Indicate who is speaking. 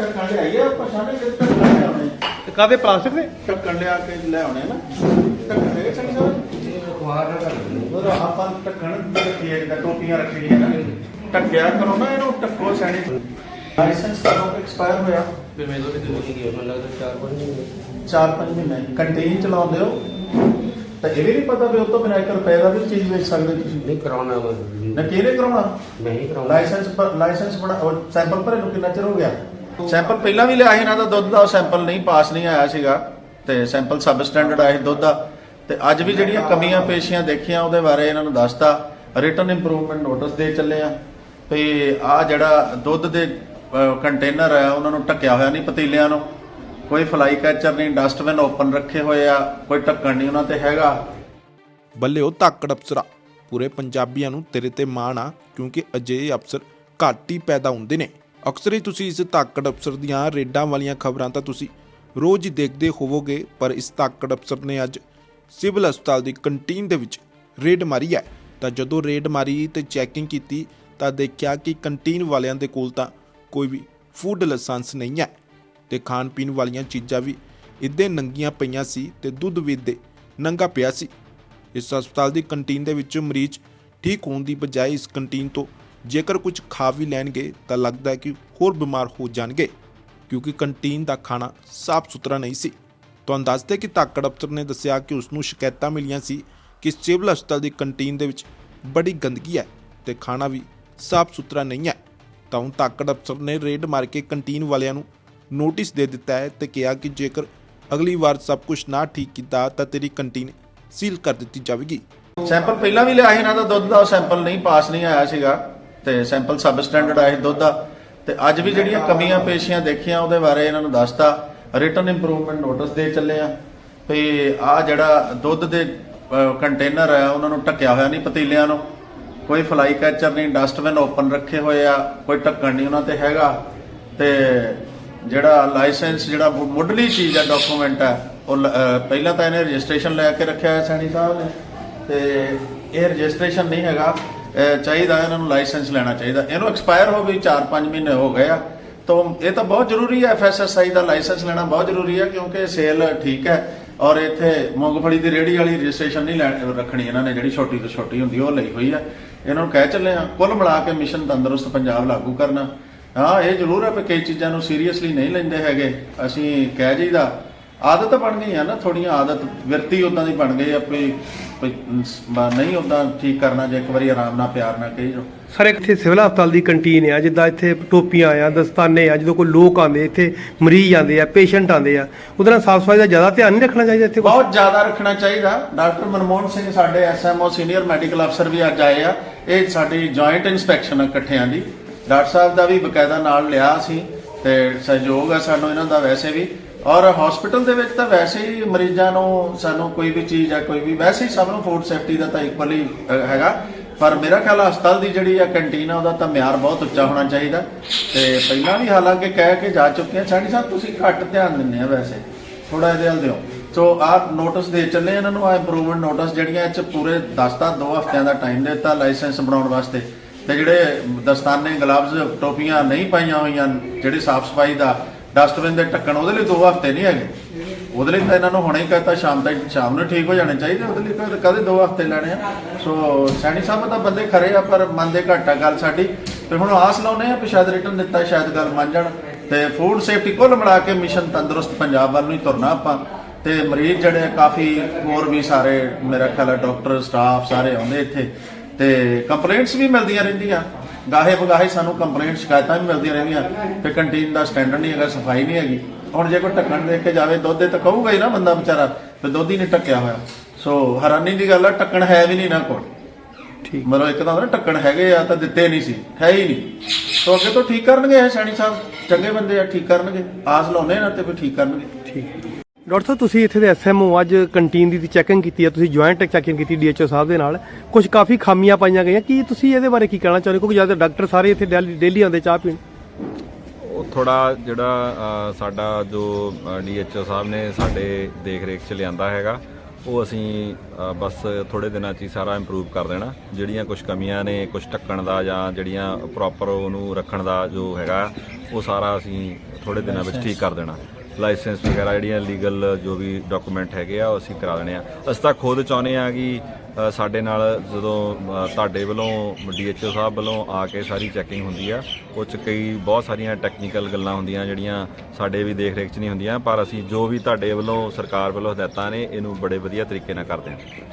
Speaker 1: ਢੱਕਣ ਲਿਆਈ ਆ ਆਪਾਂ ਸਾਡੇ ਕਿਤੇ ਢੱਕਣ ਲੈ ਆਉਣੇ
Speaker 2: ਤੇ ਕਾਦੇ ਪਲਾਸਟਿਕ ਦੇ?
Speaker 1: ਢੱਕਣ ਲਿਆ ਕੇ ਲੈ ਆਉਣੇ ਨਾ। ਢੱਕਣ ਹੈਗੇ ਸਹੀ ਸਾਹਿਬ ਉਹ ਆਪਾਂ ਢੱਕਣ ਰੱਖੀ ਹੈ ਜਿੱਦਾਂ ਟੋਪੀਆਂ ਰੱਖੀਆਂ ਨਾ ਢੱਕਿਆ ਕਰੋ ਨਾ ਇਹਨੂੰ ਢੱਕੋ ਸੈਣੀ। ਲਾਇਸੈਂਸ ਕਦੋਂ ਐਕਸਪਾਇਰ ਹੋਇਆ।
Speaker 3: ਫਿਰ ਮੈਨੂੰ ਵੀ ਜ਼ਰੂਰੀ ਗਿਆ ਮੈਨੂੰ ਲੱਗਦਾ 4-5 ਮਹੀਨੇ।
Speaker 1: 4-5 ਮਹੀਨੇ। ਕੰਟੀਨ ਚਲਾਉਂਦੇ ਹੋ। ਤਾਂ ਇਹ ਵੀ ਨਹੀਂ ਪਤਾ ਵੀ ਉਹ ਤੋਂ ਬਿਨਾਂ 1 ਰੁਪਏ ਦਾ ਵੀ ਚੀਜ਼ ਵੇਚ ਸਕਦੇ ਤੁਸੀਂ।
Speaker 3: ਨਹੀਂ ਕਰਾਉਣਾ
Speaker 1: ਨਾ ਕਿਹਨੇ ਕਰਾਉਣਾ?
Speaker 3: ਮੈਂ ਹੀ ਕਰਾਉਣਾ।
Speaker 1: ਲਾਇਸੈਂਸ ਲਾਇਸੈਂਸ ਬਣਾ ਸੈਂਪਲ ਭਰੇ ਨੂੰ ਕਿੰਨਾ ਚਿਰ ਹੋ ਗਿਆ? ਸੈਂਪਲ ਪਹਿਲਾਂ ਵੀ ਲਿਆ ਸੀ ਇਹਨਾਂ ਦਾ ਦੁੱਧ ਦਾ ਸੈਂਪਲ ਨਹੀਂ, ਪਾਸ ਨਹੀਂ ਆਇਆ ਸੀਗਾ ਤੇ ਸੈਂਪਲ ਸਬ ਸਟੈਂਡਰਡ ਆਇਆ ਸੀ ਦੁੱਧ ਦਾ। ਤੇ ਅੱਜ ਵੀ ਜਿਹੜੀਆਂ ਕਮੀਆਂ ਪੇਸ਼ੀਆਂ ਦੇਖੀਆਂ ਉਹਦੇ ਬਾਰੇ ਇਹਨਾਂ ਨੂੰ ਦੱਸਤਾ। ਰਿਟਨ ਇੰਪਰੂਵਮੈਂਟ ਨੋਟਿਸ ਦੇ ਚੱਲੇ ਆ। ਤੇ ਆ ਜਿਹੜਾ ਦੁੱਧ ਦੇ ਕੰਟੇਨਰ ਆ, ਉਹਨਾਂ ਨੂੰ ਢੱਕਿਆ ਹੋਇਆ ਨਹੀਂ ਪਤੀਲਿਆਂ ਨੂੰ। ਕੋਈ ਫਲਾਈ ਕੈਚਰ ਨਹੀਂ ਡਸਟਬਿਨ ਓਪਨ ਰੱਖੇ ਹੋਏ ਆ, ਕੋਈ ਢੱਕਣ ਨਹੀਂ ਉਹਨਾਂ ਤੇ ਹੈਗਾ।
Speaker 4: ਬੱਲੇ ਉਹ ਧਾਕੜ ਅਫਸਰਾ, ਪੂਰੇ ਪੰਜਾਬੀਆਂ ਨੂੰ ਤੇਰੇ ਤੇ ਮਾਣ ਆ, ਕਿਉਂਕਿ ਅਜਿਹੇ ਅਫਸਰ ਘੱਟ ਹੀ ਪੈਦਾ ਹੁੰਦੇ ਨੇ। ਅਕਸਰ ਹੀ ਤੁਸੀਂ ਇਸ ਧਾਕੜ ਅਫਸਰ ਦੀਆਂ ਰੇਡਾਂ ਵਾਲੀਆਂ ਖਬਰਾਂ ਤਾਂ ਤੁਸੀਂ ਰੋਜ਼ ਹੀ ਦੇਖਦੇ ਹੋਵੋਗੇ, ਪਰ ਇਸ ਧਾਕੜ ਅਫਸਰ ਨੇ ਅੱਜ ਸਿਵਲ ਹਸਪਤਾਲ ਦੀ ਕੰਟੀਨ ਦੇ ਵਿੱਚ ਰੇਡ ਮਾਰੀ ਹੈ। ਤਾਂ ਜਦੋਂ ਰੇਡ ਮਾਰੀ ਤੇ ਚੈਕਿੰਗ ਕੀਤੀ, ਤਾਂ ਦੇਖਿਆ ਕਿ ਕੰਟੀਨ ਵਾਲਿਆਂ ਦੇ ਕੋਲ ਤਾਂ ਕੋਈ ਵੀ ਫੂਡ ਲਾਇਸੈਂਸ ਨਹੀਂ ਹੈ ਤੇ ਖਾਣ ਪੀਣ ਵਾਲੀਆਂ ਚੀਜ਼ਾਂ ਵੀ ਇੱਦੇ ਨੰਗੀਆਂ ਪਈਆਂ ਸੀ ਤੇ ਦੁੱਧ ਵੀ ਇੱਦੇ ਨੰਗਾ ਪਿਆ ਸੀ। ਇਸ ਹਸਪਤਾਲ ਦੀ ਕੰਟੀਨ ਦੇ ਵਿੱਚ ਮਰੀਜ਼ ਠੀਕ ਹੋਣ ਦੀ ਬਜਾਏ ਇਸ ਕੰਟੀਨ ਤੋਂ ਜੇਕਰ ਕੁਝ ਖਾ ਵੀ ਲੈਣਗੇ, ਤਾਂ ਲੱਗਦਾ ਹੈ ਕਿ ਹੋਰ ਬਿਮਾਰ ਹੋ ਜਾਣਗੇ, ਕਿਉਂਕਿ ਕੰਟੀਨ ਦਾ ਖਾਣਾ ਸਾਫ਼ ਸੁਥਰਾ ਨਹੀਂ ਸੀ। ਤੁਹਾਨੂੰ ਦੱਸਦੇ ਕਿ ਧਾਕੜ ਅਫਸਰ ਨੇ ਦੱਸਿਆ ਕਿ ਉਸ ਨੂੰ ਸ਼ਿਕਾਇਤਾਂ ਮਿਲੀਆਂ ਸੀ ਕਿ ਸਿਵਲ ਹਸਪਤਾਲ ਦੀ ਕੰਟੀਨ ਦੇ ਵਿੱਚ ਬੜੀ ਗੰਦਗੀ ਹੈ ਤੇ ਖਾਣਾ ਵੀ ਸਾਫ਼ ਸੁਥਰਾ ਨਹੀਂ ਹੈ। ਤਾਂ ਹੁਣ ਧਾਕੜ ਅਫਸਰ ਨੇ ਰੇਡ ਮਾਰ ਕੇ ਕੰਟੀਨ ਵਾਲਿਆਂ ਨੂੰ ਨੋਟਿਸ ਦੇ ਦਿੱਤਾ ਹੈ ਤੇ ਕਿਹਾ ਕਿ ਜੇਕਰ ਅਗਲੀ ਵਾਰ ਸਭ ਕੁਝ ਨਾ ਠੀਕ ਕੀਤਾ, ਤਾਂ ਤੇਰੀ ਕੰਟੀਨ ਸੀਲ ਕਰ ਦਿੱਤੀ ਜਾਵੇਗੀ।
Speaker 1: ਸੈਂਪਲ ਪਹਿਲਾਂ ਵੀ ਲਿਆ ਸੀ ਇਹਨਾਂ ਦਾ ਦੁੱਧ ਦਾ ਸੈਂਪਲ ਨਹੀਂ, ਪਾਸ ਨਹੀਂ ਆਇਆ ਸੀਗਾ। ਤੇ ਸੈਂਪਲ ਸਬ ਸਟੈਂਡਰਡ ਆਏ ਦੁੱਧ ਦਾ ਤੇ ਅੱਜ ਵੀ ਜਿਹੜੀਆਂ ਕਮੀਆਂ ਪੇਸ਼ੀਆਂ ਦੇਖੀਆਂ, ਉਹਦੇ ਬਾਰੇ ਇਹਨਾਂ ਨੂੰ ਦੱਸਤਾ। ਰਿਟਰਨ ਇੰਪਰੂਵਮੈਂਟ ਨੋਟਿਸ ਦੇ ਚੱਲੇ ਆ। ਵੀ ਆ ਜਿਹੜਾ ਦੁੱਧ ਦੇ ਕੰਟੇਨਰ ਆ, ਉਹਨਾਂ ਨੂੰ ਢੱਕਿਆ ਹੋਇਆ ਨਹੀਂ ਪਤੀਲਿਆਂ ਨੂੰ। ਕੋਈ ਫਲਾਈ ਕੈਚਰ ਨਹੀਂ ਡਸਟਬਿਨ ਓਪਨ ਰੱਖੇ ਹੋਏ ਆ, ਕੋਈ ਢੱਕਣ ਨਹੀਂ ਉਹਨਾਂ ਤੇ ਹੈਗਾ। ਤੇ ਜਿਹੜਾ ਲਾਇਸੈਂਸ ਜਿਹੜਾ ਮੁੱਢਲੀ ਚੀਜ਼ ਆ ਡਾਕੂਮੈਂਟ ਆ, ਉਹ ਲ- ਪਹਿਲਾਂ ਤਾਂ ਇਹਨੇ ਰਜਿਸਟ੍ਰੇਸ਼ਨ ਲੈ ਕੇ ਰੱਖਿਆ ਹੈ ਸੈਣੀ ਸਾਹਿਬ ਨੇ। ਤੇ ਇਹ ਰਜਿਸਟ੍ਰੇਸ਼ਨ ਨਹੀਂ ਹੈਗਾ। ਚਾਹੀਦਾ ਇਹਨਾਂ ਨੂੰ ਲਾਇਸੈਂਸ ਲੈਣਾ ਚਾਹੀਦਾ। ਇਹਨੂੰ ਐਕਸਪਾਇਰ ਹੋ ਗਈ 4-5 ਮਹੀਨੇ ਹੋ ਗਏ ਆ। ਤਾਂ ਇਹ ਤਾਂ ਬਹੁਤ ਜ਼ਰੂਰੀ ਹੈ, ਐਫਐਸਐਸਆਈ ਦਾ ਲਾਇਸੈਂਸ ਲੈਣਾ ਬਹੁਤ ਜ਼ਰੂਰੀ ਹੈ, ਕਿਉਂਕਿ ਸੇਲ ਠੀਕ ਹੈ ਔਰ ਇੱਥੇ ਮੂੰਗਫਲੀ ਦੀ ਰੇੜੀ ਵਾਲੀ ਰਜਿਸਟ੍ਰੇਸ਼ਨ ਨਹੀਂ ਲੈਣ- ਰੱਖਣੀ ਇਹਨਾਂ ਨੇ, ਜਿਹੜੀ ਛੋਟੀ ਤੋਂ ਛੋਟੀ ਹੁੰਦੀ, ਉਹ ਲਈ ਹੋਈ ਹੈ। ਇਹਨਾਂ ਨੂੰ ਕਹਿ ਚੱਲੇ ਆ ਕੁੱਲ ਮਿਲਾ ਕੇ ਮਿਸ਼ਨ ਤੰਦਰੁਸਤ ਪੰਜਾਬ ਲਾਗੂ ਕਰਨਾ। ਹਾਂ, ਇਹ ਜ਼ਰੂਰ ਹੈ ਕਿ ਕਈ ਚੀਜ਼ਾਂ ਨੂੰ ਸੀਰੀਅਸਲੀ ਨਹੀਂ ਲੈਂਦੇ ਹੈਗੇ। ਅਸੀਂ ਕਹਿ ਜੀਦਾ ਆਦਤ ਬਣ ਗਈ ਆ ਨਾ ਥੋੜੀਆਂ ਆਦਤ ਵਿਰਤੀ ਉਦਾਂ ਦੀ ਬਣ ਗਈ ਆ ਕੋਈ ਨਹੀਂ ਉਦਾਂ ਠੀਕ ਕਰਨਾ ਜੇ ਇੱਕ ਵਾਰੀ ਆਰਾਮ ਨਾਲ ਪਿਆਰ ਨਾਲ ਕਹੀ ਜਾਓ।
Speaker 2: ਸਰ ਇੱਥੇ ਸਿਵਲ ਹਸਪਤਾਲ ਦੀ ਕੰਟੀਨ ਆ ਜਿੱਦਾਂ ਇੱਥੇ ਟੋਪੀਆਂ ਆ ਦਸਤਾਨੇ ਆ ਜਦੋਂ ਕੋਈ ਲੋਕ ਆਉਂਦੇ ਇੱਥੇ ਮਰੀਜ਼ ਆਉਂਦੇ ਆ ਪੇਸ਼ੈਂਟ ਆਉਂਦੇ ਆ ਉਹਦੇ ਨਾਲ ਸਾਫ਼ ਸਫ਼ਾਈ ਦਾ ਜ਼ਿਆਦਾ ਧਿਆਨ ਨਹੀਂ ਰੱਖਣਾ ਚਾਹੀਦਾ ਇੱਥੇ?
Speaker 1: ਬਹੁਤ ਜ਼ਿਆਦਾ ਰੱਖਣਾ ਚਾਹੀਦਾ। ਡਾਕਟਰ ਮਨਮੋਹਨ ਸਿੰਘ ਸਾਡੇ ਐਸਐਮਓ ਸੀਨੀਅਰ ਮੈਡੀਕਲ ਅਫਸਰ ਵੀ ਅੱਜ ਆਏ ਆ। ਇਹ ਸਾਡੀ ਜੁਆਇੰਟ ਇਨਸਪੈਕਸ਼ਨ ਆ ਇਕੱਠਿਆਂ ਦੀ। ਡਾਕਟਰ ਸਾਹਿਬ ਦਾ ਵੀ ਬਕਾਇਦਾ ਨਾਲ ਲਿਆ ਸੀ ਤੇ ਸਹਿਯੋਗ ਆ ਸਾਨੂੰ ਇਹਨਾਂ ਦਾ ਵੈਸੇ ਵੀ। ਔਰ ਹਸਪੀਟਲ ਦੇ ਵਿੱਚ ਤਾਂ ਵੈਸੇ ਹੀ ਮਰੀਜ਼ਾਂ ਨੂੰ ਸਾਨੂੰ ਕੋਈ ਵੀ ਚੀਜ਼ ਆ ਕੋਈ ਵੀ, ਵੈਸੇ ਹੀ ਸਭ ਨੂੰ ਫੂਡ ਸੇਫਟੀ ਦਾ ਤਾਂ ਇਕੁਅਲੀ ਹੈਗਾ। ਪਰ ਮੇਰਾ ਖਿਆਲ ਹਸਪਤਾਲ ਦੀ ਜਿਹੜੀ ਆ ਕੰਟੀਨ ਆ, ਉਹਦਾ ਤਾਂ ਮਿਆਰ ਬਹੁਤ ਉੱਚਾ ਹੋਣਾ ਚਾਹੀਦਾ। ਤੇ ਪਹਿਲਾਂ ਵੀ ਹਾਲਾਂਕਿ ਕਹਿ ਕੇ ਜਾ ਚੁੱਕੇ ਆ, ਸਾਡੀ ਸਾਹਿਬ ਤੁਸੀਂ ਘੱਟ ਧਿਆਨ ਦਿੰਦੇ ਆ ਵੈਸੇ। ਥੋੜਾ ਇਹਦੇ ਵੱਲ ਦਿਓ। ਸੋ ਆਹ ਨੋਟਿਸ ਦੇ ਚੱਲੇ ਇਹਨਾਂ ਨੂੰ ਆ ਇੰਪਰੂਵਮੈਂਟ ਨੋਟਿਸ ਜਿਹੜੀਆਂ ਇਹ ਚ ਪੂਰੇ 10 ਤਾਂ 2 ਹਫ਼ਤਿਆਂ ਦਾ ਟਾਈਮ ਦਿੱਤਾ ਲਾਇਸੈਂਸ ਬਣਾਉਣ ਵਾਸਤੇ। ਤੇ ਜਿਹੜੇ ਦਸਤਾਨੇ ਗਲਵਜ਼ ਟੋਪੀਆਂ ਨਹੀਂ ਪਾਈਆਂ ਹੋਈਆਂ, ਜਿਹੜੇ ਸਾਫ਼ ਸਫ਼ਾਈ ਦਾ ਡਸਟਬਿਨ ਦੇ ਢੱਕਣ, ਉਹਦੇ ਲਈ 2 ਹਫ਼ਤੇ ਨਹੀਂ ਹੈਗੇ। ਉਹਦੇ ਲਈ ਤਾਂ ਇਹਨਾਂ ਨੂੰ ਹੁਣੇ ਹੀ ਕਹਤਾ, ਸ਼ਾਮ ਤੱਕ ਸ਼ਾਮ ਨੂੰ ਠੀਕ ਹੋ ਜਾਣੇ ਚਾਹੀਦੇ, ਉਹਦੇ ਲਈ ਕਦੇ ਕਦੇ 2 ਹਫ਼ਤੇ ਲੈਣੇ ਆ? ਸੋ ਸੈਣੀ ਸਾਹਿਬ ਤਾਂ ਬੰਦੇ ਖਰੇ ਆ, ਪਰ ਮੰਨਦੇ ਘੱਟ ਆ ਗੱਲ ਸਾਡੀ। ਤੇ ਹੁਣ ਆਸ ਲਾਉਨੇ ਆ ਕਿ ਸ਼ਾਇਦ ਰਿਟਰਨ ਦਿੱਤਾ, ਸ਼ਾਇਦ ਗੱਲ ਮੰਨ ਜਾਣ। ਤੇ ਫੂਡ ਸੇਫਟੀ ਕੁੱਲ ਮਿਲਾ ਕੇ ਮਿਸ਼ਨ ਤੰਦਰੁਸਤ ਪੰਜਾਬ ਵੱਲ ਨੂੰ ਹੀ ਤੁਰਨਾ ਆਪਾਂ। ਤੇ ਮਰੀਜ਼ ਜਿਹੜੇ ਆ, ਕਾਫੀ ਹੋਰ ਵੀ ਸਾਰੇ, ਮੇਰਾ ਖਿਆਲ ਹੈ ਡਾਕਟਰ ਸਟਾਫ ਸਾਰੇ ਆਉਂਦੇ ਇੱਥੇ। ਤੇ ਕੰਪਲੇਂਟਸ ਵੀ ਮਿਲਦੀਆਂ ਰਹਿੰਦੀਆਂ। ਗਾਹੇ ਬਗਾਹੇ ਸਾਨੂੰ ਕੰਪਲੇਂਟ ਸ਼ਿਕਾਇਤਾਂ ਵੀ ਮਿਲਦੀਆਂ ਰਹਿੰਦੀਆਂ ਕਿ ਕੰਟੀਨ ਦਾ ਸਟੈਂਡਰਡ ਨਹੀਂ ਹੈਗਾ ਸਫ਼ਾਈ ਨਹੀਂ ਹੈਗੀ। ਹੁਣ ਜੇ ਕੋਈ ਢੱਕਣ ਦੇਖ ਕੇ ਜਾਵੇ ਦੁੱਧ ਦੇ ਤਾਂ ਕਹੂਗਾ ਹੀ ਨਾ ਬੰਦਾ ਵਿਚਾਰਾ ਤੇ ਦੁੱਧ ਹੀ ਨਹੀਂ ਟੱਕਿਆ ਹੋਇਆ। ਸੋ ਹੈਰਾਨੀ ਦੀ ਗੱਲ ਆ ਢੱਕਣ ਹੈ ਵੀ ਨਹੀਂ ਨਾ ਕੋਲ।
Speaker 2: ਠੀਕ।
Speaker 1: ਮਤਲਬ ਇੱਕ ਤਾਂ ਨਾ ਢੱਕਣ ਹੈਗੇ ਆ ਤਾਂ ਦਿੱਤੇ ਨਹੀਂ ਸੀ ਹੈ ਹੀ ਨਹੀਂ। ਸੋ ਅੱਗੇ ਤੋਂ ਠੀਕ ਕਰਨਗੇ ਇਹ ਸੈਣੀ ਸਾਹਿਬ? ਚੰਗੇ ਬੰਦੇ ਆ ਠੀਕ ਕਰਨਗੇ। ਆਸ ਲਾਉਨੇ ਨਾ ਤੇ ਫਿਰ ਠੀਕ ਕਰਨਗੇ।
Speaker 2: ਠੀਕ। ਡਾਕਟਰ ਸਾਹਿਬ ਤੁਸੀਂ ਇੱਥੇ ਦੇ ਐਸਐਮਓ ਅੱਜ ਕੰਟੀਨ ਦੀ ਚੈਕਿੰਗ ਕੀਤੀ ਹੈ ਤੁਸੀਂ ਜੁਆਇੰਟ ਚੈਕਿੰਗ ਕੀਤੀ ਡੀਐਚਓ ਸਾਹਿਬ ਦੇ ਨਾਲ। ਕੁਝ ਕਾਫੀ ਖਾਮੀਆਂ ਪਾਈਆਂ ਗਈਆਂ ਕੀ ਤੁਸੀਂ ਇਹਦੇ ਬਾਰੇ ਕੀ ਕਹਿਣਾ ਚਾਹੁੰਦੇ ਹੋ? ਕਿਉਂਕਿ ਜ਼ਿਆਦਾ ਡਾਕਟਰ ਸਾਰੇ ਇੱਥੇ ਡੇਲੀ ਆਉਂਦੇ ਚਾਹ ਪੀਣ।
Speaker 5: ਉਹ ਥੋੜਾ ਜਿਹੜਾ ਸਾਡਾ ਜੋ ਡੀਐਚਓ ਸਾਹਿਬ ਨੇ ਸਾਡੇ ਦੇਖ ਰੇਖ ਚ ਲਿਆਂਦਾ ਹੈਗਾ ਉਹ ਅਸੀਂ ਬਸ ਥੋੜੇ ਦਿਨਾਂ 'ਚ ਹੀ ਸਾਰਾ ਇੰਪਰੂਵ ਕਰ ਦੇਣਾ। ਜਿਹੜੀਆਂ ਕੁਝ ਕਮੀਆਂ ਨੇ ਕੁਝ ਢੱਕਣ ਦਾ ਜਾਂ ਜਿਹੜੀਆਂ ਪ੍ਰੋਪਰ ਉਹਨੂੰ ਰੱਖਣ ਦਾ ਜੋ ਹੈਗਾ ਉਹ ਸਾਰਾ ਅਸੀਂ ਥੋੜੇ ਦਿਨਾਂ ਵਿੱਚ ਠੀਕ ਕਰ ਦੇਣਾ। ਲਾਇਸੈਂਸ ਵਗੈਰਾ ਜਿਹੜੀਆਂ ਲੀਗਲ ਜੋ ਵੀ ਡਾਕੂਮੈਂਟ ਹੈਗੇ ਆ, ਉਹ ਅਸੀਂ ਕਰਾ ਦੇਣੇ ਆ। ਅਸੀਂ ਤਾਂ ਖੁਦ ਚਾਹੁੰਦੇ ਆ ਕਿ ਸਾਡੇ ਨਾਲ ਜਦੋਂ ਤੁਹਾਡੇ ਵੱਲੋਂ, ਡੀਐਚਓ ਸਾਹਿਬ ਵੱਲੋਂ ਆ ਕੇ ਸਾਰੀ ਚੈਕਿੰਗ ਹੁੰਦੀ ਆ, ਉਹ ਚ ਕਈ ਬਹੁਤ ਸਾਰੀਆਂ ਟੈਕਨੀਕਲ ਗੱਲਾਂ ਹੁੰਦੀਆਂ ਜਿਹੜੀਆਂ ਸਾਡੇ ਵੀ ਦੇਖ ਰੇਖ ਚ ਨਹੀਂ ਹੁੰਦੀਆਂ, ਪਰ ਅਸੀਂ ਜੋ ਵੀ ਤੁਹਾਡੇ ਵੱਲੋਂ ਸਰਕਾਰ ਵੱਲੋਂ ਹਦਾਇਤਾਂ ਨੇ, ਇਹਨੂੰ ਬੜੇ ਵਧੀਆ ਤਰੀਕੇ ਨਾਲ ਕਰਦੇ ਹਾਂ